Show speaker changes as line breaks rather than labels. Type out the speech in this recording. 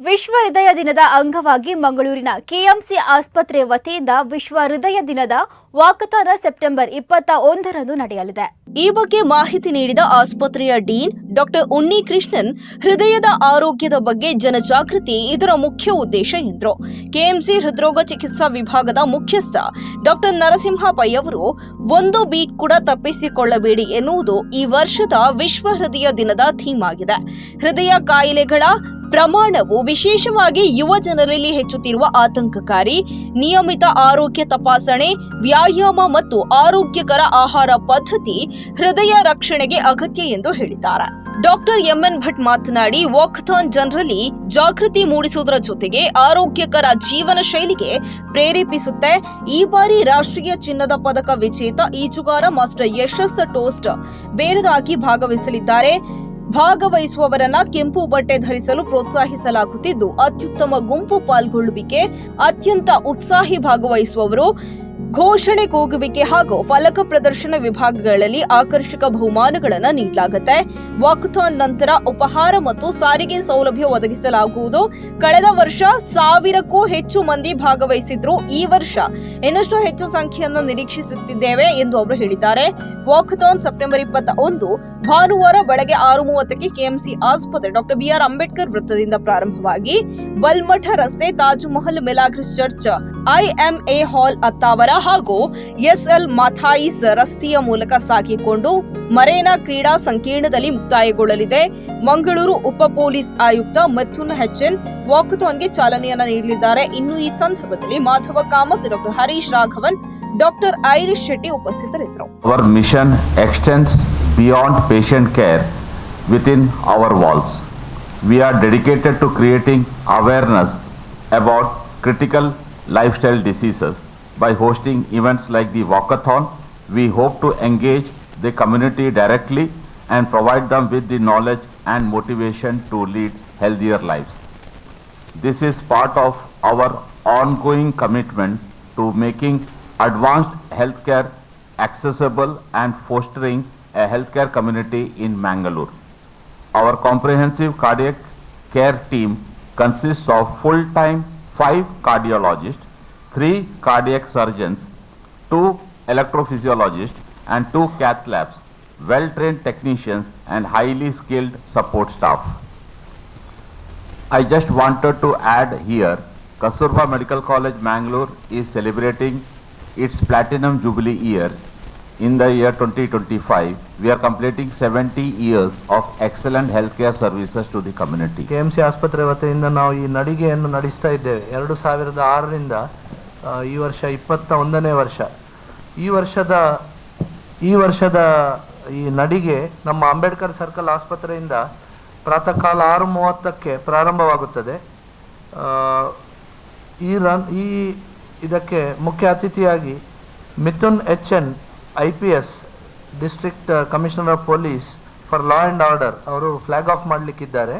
ವಿಶ್ವ ಹೃದಯ ದಿನದ ಅಂಗವಾಗಿ ಮಂಗಳೂರಿನ ಕೆಎಂಸಿ ಆಸ್ಪತ್ರೆ ವತಿಯಿಂದ ವಿಶ್ವ ಹೃದಯ ದಿನದ ವಾಕಥಾನ ಸೆಪ್ಟೆಂಬರ್ ಇಪ್ಪತ್ತ ಒಂದರಂದು ನಡೆಯಲಿದೆ.
ಈ ಬಗ್ಗೆ ಮಾಹಿತಿ ನೀಡಿದ ಆಸ್ಪತ್ರೆಯ ಡೀನ್, ಡಾಕ್ಟರ್ ಉನ್ನಿ ಕೃಷ್ಣನ್ ಹೃದಯದ ಆರೋಗ್ಯದ ಬಗ್ಗೆ ಜನಜಾಗೃತಿ ಇದರ ಮುಖ್ಯ ಉದ್ದೇಶ ಎಂದರು. ಕೆಎಂಸಿ ಹೃದ್ರೋಗ ಚಿಕಿತ್ಸಾ ವಿಭಾಗದ ಮುಖ್ಯಸ್ಥ ಡಾಕ್ಟರ್ ನರಸಿಂಹ ಪೈ ಅವರು, ಒಂದು ಬೀಟ್ ಕೂಡ ತಪ್ಪಿಸಿಕೊಳ್ಳಬೇಡಿ ಎನ್ನುವುದು ಈ ವರ್ಷದ ವಿಶ್ವ ಹೃದಯ ದಿನದ ಥೀಮ್ ಆಗಿದೆ. ಹೃದಯ ಕಾಯಿಲೆಗಳ ಪ್ರಮಾಣವು ವಿಶೇಷವಾಗಿ ಯುವ ಜನರಲ್ಲಿ ಹೆಚ್ಚುತ್ತಿರುವ ಆತಂಕಕಾರಿ, ನಿಯಮಿತ ಆರೋಗ್ಯ ತಪಾಸಣೆ, ವ್ಯಾಯಾಮ ಮತ್ತು ಆರೋಗ್ಯಕರ ಆಹಾರ ಪದ್ಧತಿ ಹೃದಯ ರಕ್ಷಣೆಗೆ ಅಗತ್ಯ ಎಂದು ಹೇಳಿದ್ದಾರೆ. ಡಾಕ್ಟರ್ ಎಂಎನ್ ಭಟ್ ಮಾತನಾಡಿ, ವಾಕಥಾನ್ ಜನರಲ್ಲಿ ಜಾಗೃತಿ ಮೂಡಿಸುವುದರ ಜೊತೆಗೆ ಆರೋಗ್ಯಕರ ಜೀವನ ಶೈಲಿಗೆ ಪ್ರೇರೇಪಿಸುತ್ತೆ. ಈ ಬಾರಿ ರಾಷ್ಟ್ರೀಯ ಚಿನ್ನದ ಪದಕ ವಿಜೇತ ಈಜುಗಾರ ಮಾಸ್ಟರ್ ಯಶಸ್ ಟೋಸ್ಟ್ ಬೇರರಾಗಿ ಭಾಗವಹಿಸಲಿದ್ದಾರೆ. ಭಾಗವಹಿಸುವವರನ್ನ ಕೆಂಪು ಬಟ್ಟೆ ಧರಿಸಲು ಪ್ರೋತ್ಸಾಹಿಸಲಾಗುತ್ತಿದ್ದು ಅತ್ಯುತ್ತಮ ಗುಂಪು ಪಾಲ್ಗೊಳ್ಳುವಿಕೆ ಅತ್ಯಂತ ಉತ್ಸಾಹಿ ಭಾಗವಹಿಸುವವರು ಘೋಷಣೆ ಕೂಗುವಿಕೆ ಹಾಗೂ ಫಲಕ ಪ್ರದರ್ಶನ ವಿಭಾಗಗಳಲ್ಲಿ ಆಕರ್ಷಕ ಬಹುಮಾನಗಳನ್ನು ನೀಡಲಾಗುತ್ತೆ. ವಾಕಥಾನ್ ನಂತರ ಉಪಹಾರ ಮತ್ತು ಸಾರಿಗೆ ಸೌಲಭ್ಯ ಒದಗಿಸಲಾಗುವುದು. ಕಳೆದ ವರ್ಷ ಸಾವಿರಕ್ಕೂ ಹೆಚ್ಚು ಮಂದಿ ಭಾಗವಹಿಸಿದ್ರು. ಈ ವರ್ಷ ಇನ್ನಷ್ಟು ಹೆಚ್ಚು ಸಂಖ್ಯೆಯನ್ನು ನಿರೀಕ್ಷಿಸುತ್ತಿದ್ದೇವೆ ಎಂದು ಅವರು ಹೇಳಿದ್ದಾರೆ. ವಾಕಥಾನ್ ಸೆಪ್ಟೆಂಬರ್ ಇಪ್ಪತ್ತ ಒಂದು ಭಾನುವಾರ ಬೆಳಗ್ಗೆ ಆರು ಮೂವತ್ತಕ್ಕೆ ಕೆಎಂಸಿ ಆಸ್ಪತ್ರೆ ಡಾಕ್ಟರ್ ಬಿಆರ್ ಅಂಬೇಡ್ಕರ್ ವೃತ್ತದಿಂದ ಪ್ರಾರಂಭವಾಗಿ. ಬಲ್ಮಠ ರಸ್ತೆ Taj Mahal ಮೆಲಾಗ್ರಿಸ್ church IMA hall Attavar ಹಾಗೂ ಎಸ್ಎಲ್ ಮಥಾಯಿಸ್ ರಸ್ತೆಯ ಮೂಲಕ ಸಾಗಿಕೊಂಡು ಮರೇನಾ ಕ್ರೀಡಾ ಸಂಕೀರ್ಣದಲ್ಲಿ ಮುಕ್ತಾಯಗೊಳ್ಳಲಿದೆ. ಮಂಗಳೂರು ಉಪ ಪೊಲೀಸ್ ಆಯುಕ್ತ ಮಥುನ್ ಹೆಚ್ಎನ್ ವಾಕಥಾನ್ಗೆ ಚಾಲನೆಯನ್ನ ನೀಡಲಿದ್ದಾರೆ. ಇನ್ನು ಈ ಸಂದರ್ಭದಲ್ಲಿ Madhava Kamath, doctor Harish Raghavan, doctor Iris Shetty ಉಪಸ್ಥಿತರಿದ್ದರು.
Our mission extends beyond patient care within our walls we are dedicated to creating awareness about critical lifestyle diseases. By hosting events like the Walkathon, we hope to engage the community directly and provide them with the knowledge and motivation to lead healthier lives. This is part of our ongoing commitment to making advanced healthcare accessible and fostering a healthcare community in Mangalore. Our comprehensive cardiac care team consists of full-time five cardiologists, three cardiac surgeons, two electrophysiologists, and two cath labs, well-trained technicians, and highly skilled support staff. I just wanted to add here, Kasturba Medical College Mangalore is celebrating its platinum jubilee year in the year 2025. We are completing 70 years of excellent healthcare services to the community.
K M C ಆಸ್ಪತ್ರೆ ವತಿಯಿಂದ ನಾವು ಈ ನಡಿಗೆಯನ್ನು ನಡೆಸ್ತಾ ಇದ್ದೇವೆ ಎರಡು ಸಾವಿರದ ಆರರಿಂದ ಈ ವರ್ಷ ಇಪ್ಪತ್ತ ಒಂದನೇ ವರ್ಷ ಈ ವರ್ಷದ ಈ ವರ್ಷದ ಈ ನಡಿಗೆ ನಮ್ಮ ಅಂಬೇಡ್ಕರ್ ಸರ್ಕಲ್ ಆಸ್ಪತ್ರೆಯಿಂದ ಪ್ರಾತಃ ಕಾಲ ಆರು ಮೂವತ್ತಕ್ಕೆ ಪ್ರಾರಂಭವಾಗುತ್ತದೆ ಈ ರನ್, ಈ ಇದಕ್ಕೆ ಮುಖ್ಯ ಅತಿಥಿಯಾಗಿ Mithun H N I P S district commissioner of police for law and order ಅವರು ಫ್ಲಾಗ್ ಆಫ್ ಮಾಡಲಿಕ್ಕಿದ್ದಾರೆ.